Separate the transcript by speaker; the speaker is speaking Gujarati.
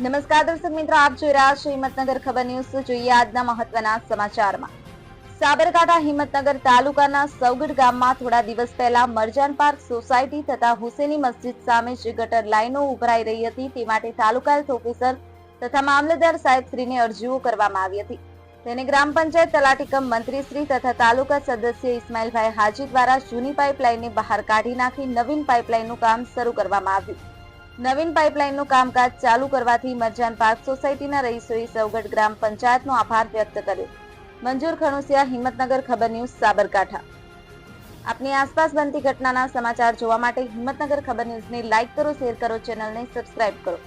Speaker 1: નમસ્કાર દર્શક મિત્રો, આપ જોઈ રહ્યા છો હિંમતનગર ખબર ન્યૂઝ. જોઈએ આજના મહત્વના સમાચારમાં. સાબરકાંઠા હિંમતનગર તાલુકાના સૌગઢ ગામમાં થોડા દિવસ પહેલા મરજાન પાર્ક સોસાયટી તથા હુસેની મસ્જિદ સામે જે ગટર લાઈનો ઉભરાઈ રહી હતી, તે માટે તાલુકા હેલ્થ ઓફિસર તથા મામલતદાર સાહેબશ્રીને અરજીઓ કરવામાં આવી હતી. તેને ગ્રામ પંચાયત તલાટીકમ મંત્રીશ્રી તથા તાલુકા સદસ્ય ઇસ્માઇલભાઈ હાજી દ્વારા જૂની પાઇપલાઇનને બહાર કાઢી નાખી નવીન પાઇપલાઇનનું કામ શરૂ કરવામાં આવ્યું. નવીન પાઇપલાઇનનું કામકાજ ચાલુ કરવાથી મરજાન પાર્ક સોસાયટીના રહીશોએ સૌગઢ ગ્રામ પંચાયતનો આભાર વ્યક્ત કર્યો. મંજૂર ખણુસિયા, હિંમતનગર, ખબર ન્યૂઝ, સાબરકાંઠા. આપની આસપાસ બનતી ઘટનાના સમાચાર જોવા માટે હિંમતનગર ખબર ન્યૂઝને લાઇક કરો, શેર કરો, ચેનલને સબસ્ક્રાઇબ કરો.